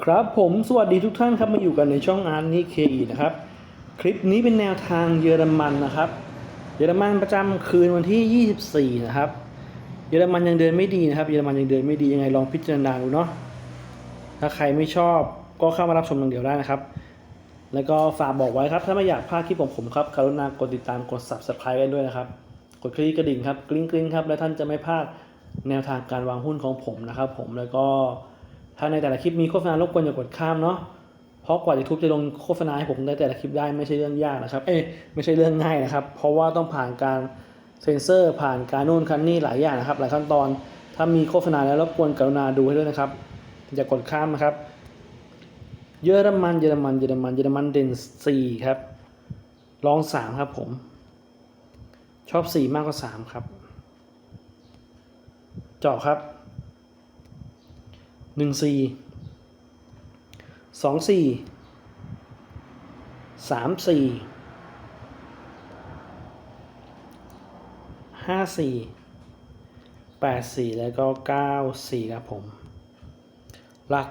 ครับผมสวัสดีทุกท่านครับมาอยู่กันในช่องอาร์นี่เคอีนะครับ คลิปนี้เป็นแนวทางเยอรมันนะครับ เยอรมันประจำคืนวันที่ 24 นะครับ เยอรมันยังเดินไม่ดีนะครับ เยอรมันยังเดินไม่ดียังไงลองพิจารณาดูเนาะถ้าใครไม่ชอบก็เข้ามารับชมอย่างเดียวได้นะครับ แล้วก็ฝากบอกไว้ครับ ถ้าไม่อยากพลาดคลิปของผมครับกรุณากดติดตามกด subscribe กันด้วยนะครับ กดคลิกกระดิ่งครับกริ๊งกริ๊งครับ และท่านจะไม่พลาดแนวทางการวางหุ้นของผมนะครับ ผมแล้วก็ ถ้าในแต่ละคลิปมีโฆษณารบกวนอย่ากดข้ามเนาะเพราะกว่า YouTube จะลงโฆษณาให้ผมในแต่ละคลิปได้ไม่ใช่เรื่องยากนะครับ เอ้ยไม่ใช่เรื่องง่ายนะครับ เพราะว่าต้องผ่านการเซ็นเซอร์ผ่านการนู่นคันนี่หลายอย่างนะครับ หลายขั้นตอน ถ้ามีโฆษณาแล้วรบกวนกรุณาดูให้ด้วยนะครับ อย่ากดข้ามนะครับ เยอรมันเยอรมันเยอรมันเยอรมันเด่นสี่ครับรองสามครับผม ชอบสี่มากกว่าสามครับจาะครับ หนึ่งสี่สองสี่สามสี่ห้าสี่แปดสี่แล้วก็เก้าสี่ครับผม หลัก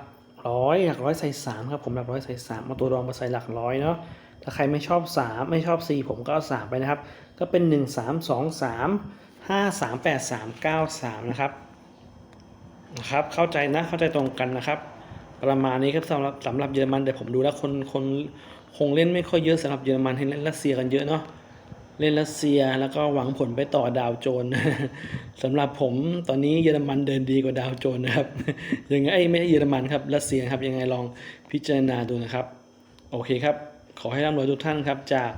ร้อยหลักร้อยใส่สามครับผมหลักร้อยใส่สามเอาตัวรองมาใส่หลักร้อยเนาะถ้าใครไม่ชอบสามไม่ชอบสี่ผมก็เอาสามไปนะครับ ก็เป็นหนึ่งสามสองสามห้าสามแปดสามเก้าสามนะครับ นะครับเข้าใจนะเข้าใจตรงกันนะครับ ประมาณนี้ครับสำหรับสำหรับเยอรมันแต่ผมดูแล้วคนคนคงเล่นไม่ค่อยเยอะสำหรับเยอรมันให้เล่นรัสเซียกันเยอะเนาะเล่นรัสเซียแล้วก็หวังผลไปต่อดาวโจนสำหรับผมตอนนี้เยอรมันเดินดีกว่าดาวโจนนะครับยังไงไม่ใช่เยอรมันครับรัสเซียครับยังไงลองพิจารณาดูนะครับ โอเคครับ ขอให้ร่ำรวยทุกท่านครับจาก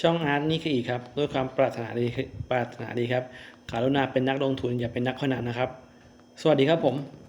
ช่องอาร์ตนี่คืออีกครับ ด้วยความปรารถนาดีปรารถนาดีครับกรุณาเป็นนักลงทุนอย่าเป็นนักพนันนะครับ สวัสดีครับผม